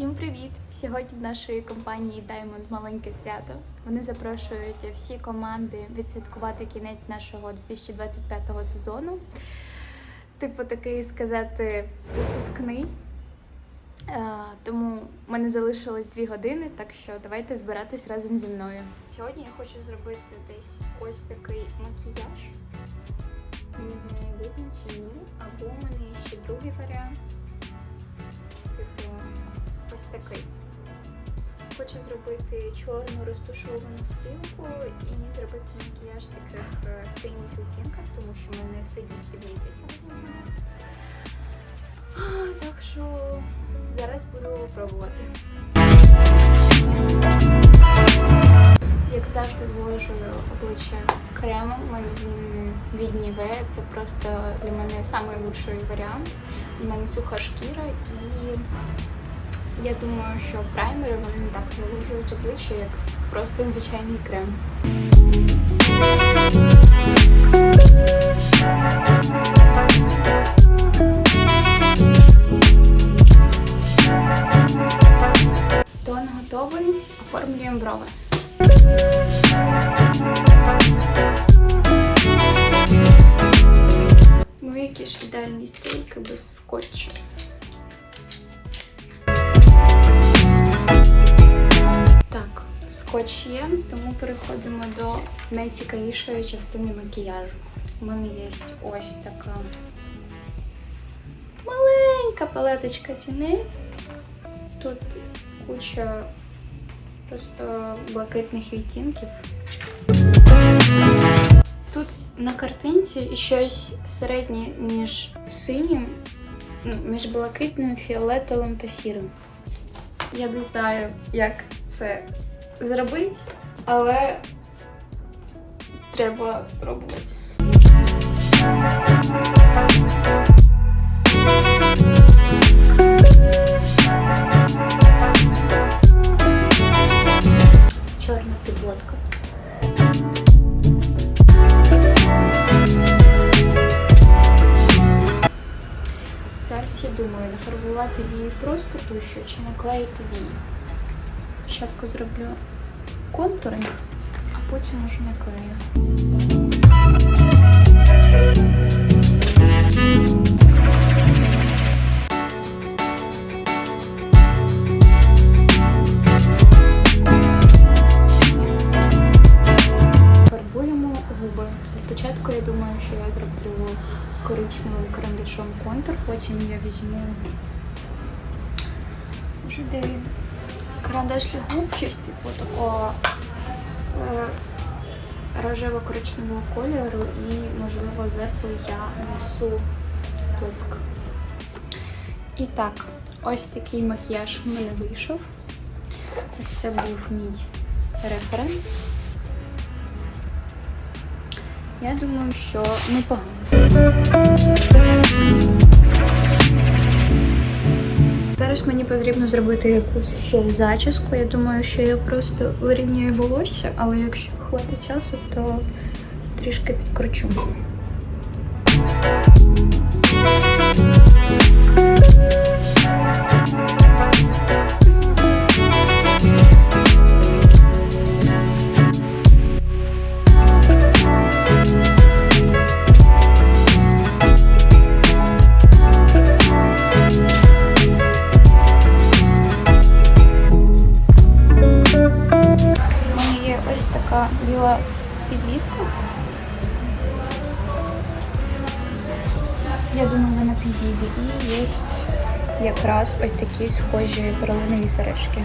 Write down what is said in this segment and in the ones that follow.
Всім привіт! Сьогодні в нашої компанії Diamond маленьке свято. Вони запрошують всі команди відсвяткувати кінець нашого 2025 сезону. Типу, такий сказати, випускний. Е, Тому в мене залишилось дві години, так що давайте збиратись разом зі мною. Сьогодні я хочу зробити десь ось такий макіяж. Не знаю, видно чи ні. Або у мене ще другий варіант. Типу, ось такий. Хочу зробити чорну розтушовану стрілку і зробити макіяж в таких е, синіх відтінках, тому що в мене сині спідниці сьогодні. Так що зараз буду пробувати. Як завжди, зволожую обличчя кремом. Він від Це просто для мене найкращий варіант. У мене суха шкіра і я думаю, що праймери вони не так зволожують обличчя, як просто звичайний крем. Тон готовий, оформлюємо брови. Скотч є, тому переходимо до найцікавішої частини макіяжу. У мене є ось така маленька палеточка тіней. Тут куча просто блакитних відтінків. Тут на картинці щось середнє між синім, ну, між блакитним, фіолетовим та сірим. Я не знаю, як це зробити, але треба пробувати. Чорна підводка. Зараз я думаю, нафарбувати вії просто тушю чи наклеїти вії. Спочатку зроблю контуринг, а потім уже наклею. Фарбуємо губи. Для початку я думаю, що я зроблю коричневим карандашом контур, потім я візьму він? Карандаш для щось типу такого е, рожево-коричневого кольору і, можливо, зверху я несу блиск. І так, ось такий макіяж в мене вийшов. Ось це був мій референс. Я думаю, що непогано. Зараз мені потрібно зробити якусь ще зачіску. Я думаю, що я просто вирівнюю волосся, але якщо хватить часу, то трішки підкручу. Думаю. І є якраз ось такі схожі перлинові сережки.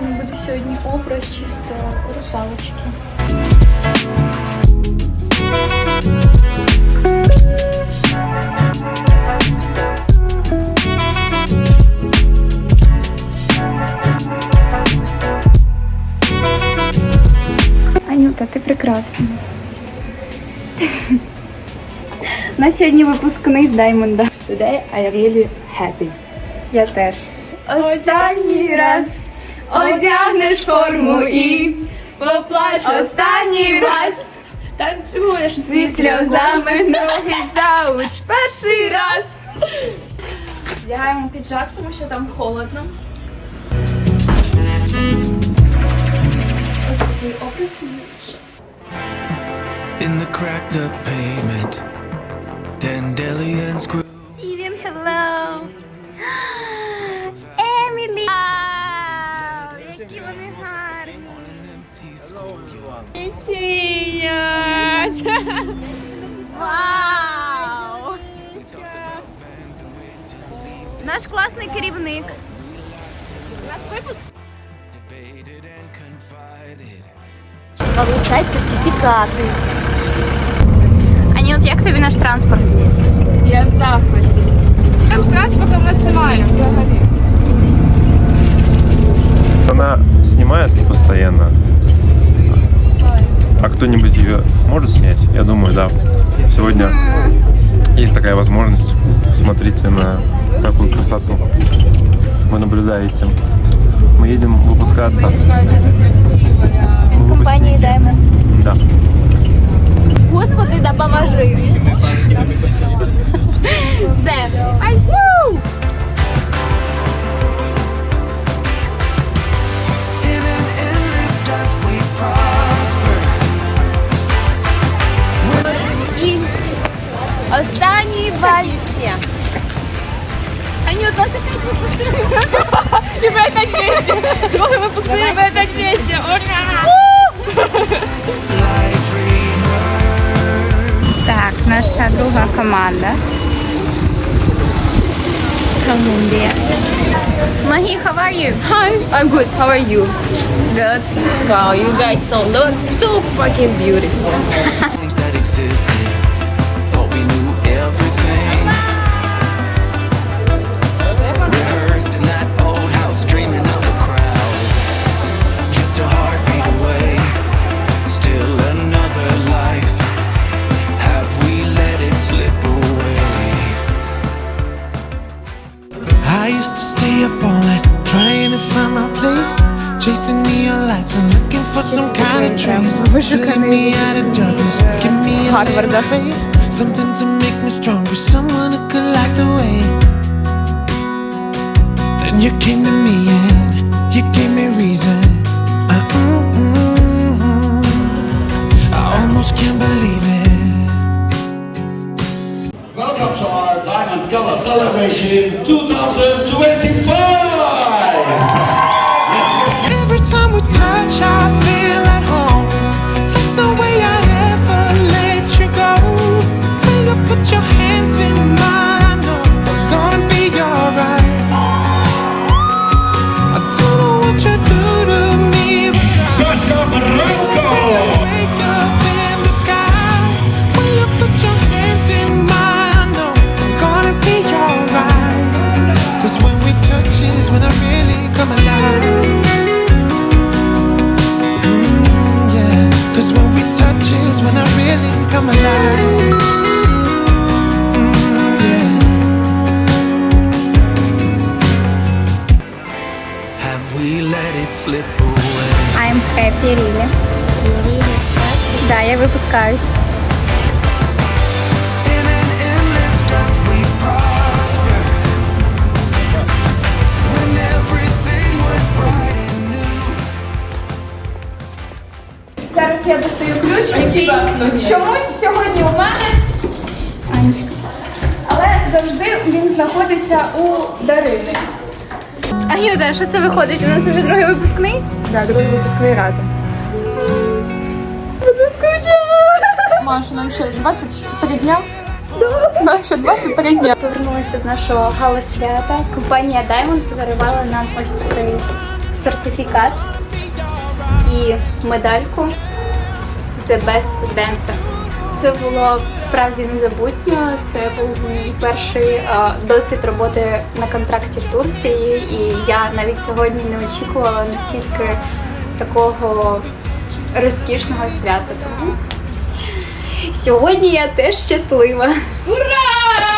Буде сьогодні образ чисто русалочки. Анюта, ти прекрасна. У нас сьогодні випускний з Даймонда. Today I really happy. Я теж. Останній раз одягнеш форму і поплач останній раз. Танцюєш Зі сльозами ноги зауч перший раз. Вдягаємо піджак, тому що там холодно. Ось такий образ у мене ще. In the cracked up pavement, Dandelion screw. Steven, hello! Емілі! Вау, Які вони гарні! Вау! Наш класний керівник. Debated and confided. получать сертификаты. Ані, от як тобі наш транспорт? Я в захваті. Там ж транспорту в нас немає взагалі. Она снимает постоянно. А кто-нибудь ее может снять? Я думаю, да. Сегодня есть такая возможность. Смотрите на такую красоту. Вы наблюдаете. Мы едем выпускаться. Компанії Diamond. Да. Господи, допоможи. Все. І останній вальс. Ані, от нас опять випустили. І ми опять вместе. Другий випускний, ми опять вместе. Ура! Like dreamers. Так, наша друга команда. Колумбія. Магі, how are you? Hi, I'm good. How are you? Good. Wow, you guys so look so fucking beautiful. Trace. To lead me out of darkness, give me a little faith. Something to make me stronger, someone who could light the way. Then you came to me and you gave me reason. Uh, mm, mm, mm. I almost can't believe it. Welcome to our Diamond Gala celebration When everything was bright and new. Зараз я достаю ключ, який чомусь сьогодні у мене, але завжди він знаходиться у Дарини. Анюта, що це виходить? У нас вже другий випускний? Да, другий випускний разом. Буду скучала. Маша, нам ще 23 дня. Нам ще 23 дня. Повернулися з нашого гала-свята. Компанія Diamond подарувала нам ось такий сертифікат і медальку The Best Dancer. Це було справді незабутньо. Це був мій перший е, досвід роботи на контракті в Турції, і я навіть сьогодні не очікувала настільки такого розкішного свята. Тому сьогодні я теж щаслива. Ура!